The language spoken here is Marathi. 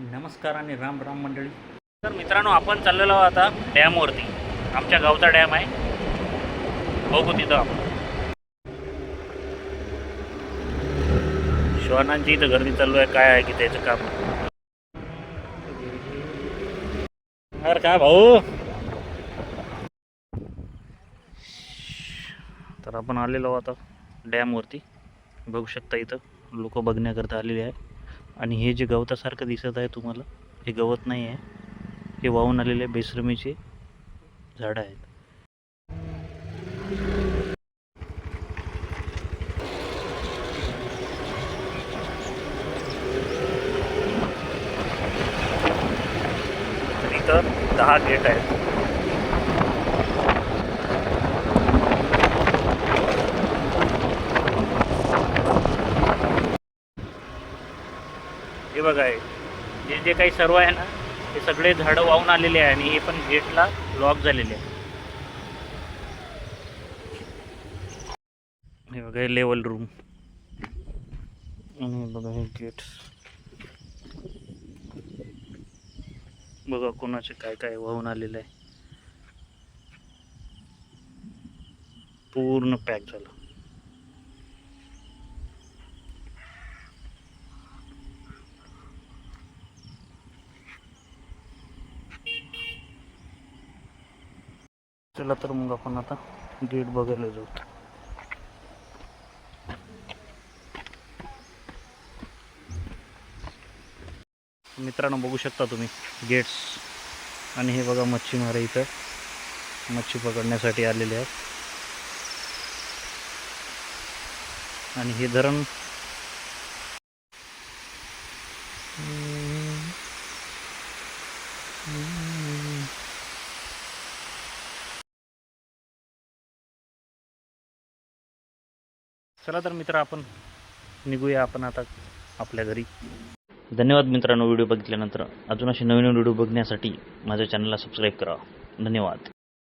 नमस्कार आणि राम राम मंडळी. तर मित्रांनो आपण चाललेलो आहोत आता डॅमवरती. आमच्या गावचा डॅम आहे. बघू तिथं आपण. श्वानांची इथं गर्दी चालू आहे. काय आहे की त्याचं काम? अरे काय भाऊ? तर आपण आलेलो आहोत आता डॅमवरती. बघू शकता इथं. लोक बघण्याकरता आलेले आहे. आणि हे जे गवतासारखं दिसत आहे तुम्हाला हे गवत नाही आहे. हे वाहून आलेले बेसरमीचे झाडं आहेत. तर इथं दहा गेट आहेत. हे बघा हे जे जे काही सर्व आहे ना हे सगळे झाडं वाहून आलेले आहे आणि हे पण गेटला लॉक झालेले आहे. हे बघा हे लेवल रूम. आणि हे बघा हे गेट. बघा कोणाचे काय काय वाहून आलेलं आहे. पूर्ण पॅक झालं. चला तर मग आपण आता गेट बघायला जाऊ. मित्रांनो बघू शकता तुम्ही गेट्स. आणि हे बघा मच्छीमार इथं. मच्छी पकडण्यासाठी आलेले आहेत. आणि हे धरण. चला तर मित्र आपण निघूया आपण आता आपल्या घरी. धन्यवाद मित्रांनो व्हिडिओ बघितल्यानंतर. अजून असे नवीन व्हिडिओ बघण्यासाठी माझ्या चॅनलला सबस्क्राईब करा. धन्यवाद.